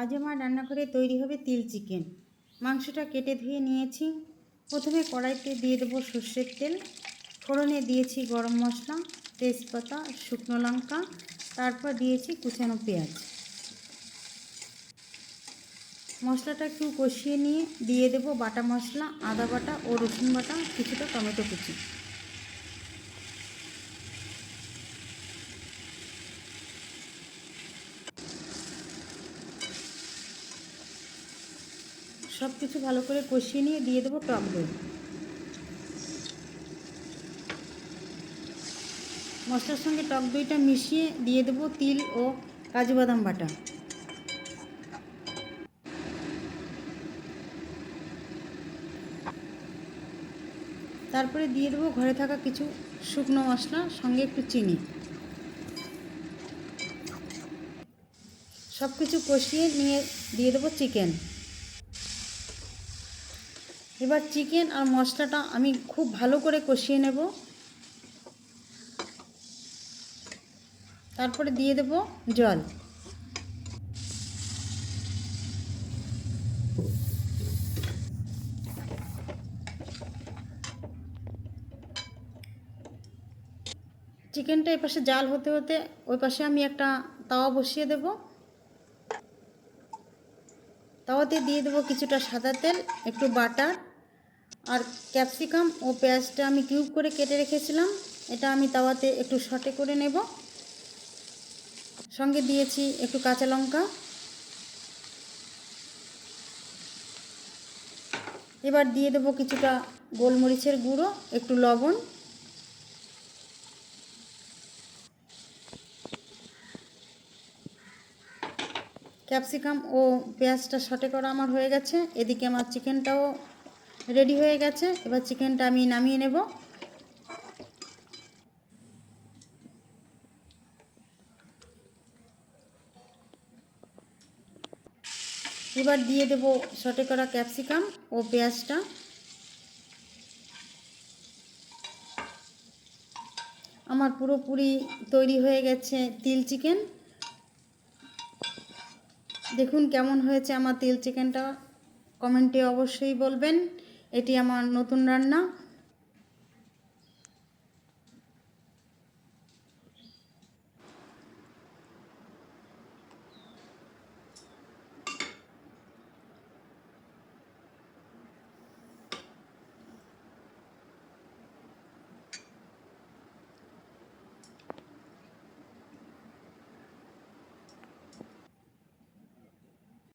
আজ আমার রান্নাঘরে তৈরি হবে তিল চিকেন। মাংসটা কেটে ধুয়ে নিয়েছি। প্রথমে কড়াইতে দিয়ে দেবো সর্ষের তেল। ফোড়নে দিয়েছি গরম মশলা, তেজপাতা, শুকনো লঙ্কা, তারপর দিয়েছি কুচানো পেঁয়াজ। মশলাটা একটু কষিয়ে নিয়ে দিয়ে দেবো বাটা মশলা, আদা বাটা ও রসুন বাটা, কিছুটা টমেটো কুচি। সব কিছু ভালো করে কষিয়ে নিয়ে দিয়ে দেবো টক দই। মশলার সঙ্গে টক দইটা মিশিয়ে দিয়ে দেবো তিল ও কাজু বাদাম বাটা। তারপরে দিয়ে দেবো ঘরে থাকা কিছু শুকনো মশলা, সঙ্গে একটু চিনি। সব কিছু কষিয়ে নিয়ে দিয়ে দেবো চিকেন। এবার চিকেন আর মশলাটা আমি খুব ভালো করে কষিয়ে নেব। তারপরে দিয়ে দেব জল। চিকেনটা এপাশে জাল হতে হতে ওই পাশে আমি একটা তাওয়া বসিয়ে দেব। তাওয়াতে দিয়ে দেবো কিছুটা সাদা তেল, একটু বাটার আর ক্যাপসিকাম ও পেঁয়াজটা আমি কিউব করে কেটে রেখেছিলাম। এটা আমি তাওয়াতে একটু শটে করে নেব। সঙ্গে দিয়েছি একটু কাঁচা লঙ্কা। এবার দিয়ে দেবো কিছুটা গোলমরিচের গুঁড়ো, একটু লবণ। ক্যাপসিকাম ও পেঁয়াজটা শটে করা আমার হয়ে গেছে। এদিকে আমার চিকেনটাও রেডি হয়ে গেছে। এবার চিকেনটা আমি নামিয়ে নেব। এবার দিয়ে দেব শটে করা ক্যাপসিকাম ও পেঁয়াজটা। আমার পুরোপুরি তৈরি হয়ে গেছে তিল চিকেন। দেখুন কেমন হয়েছে আমার তিল চিকেনটা। কমেন্টে অবশ্যই বলবেন। এটি আমার নতুন রান্না।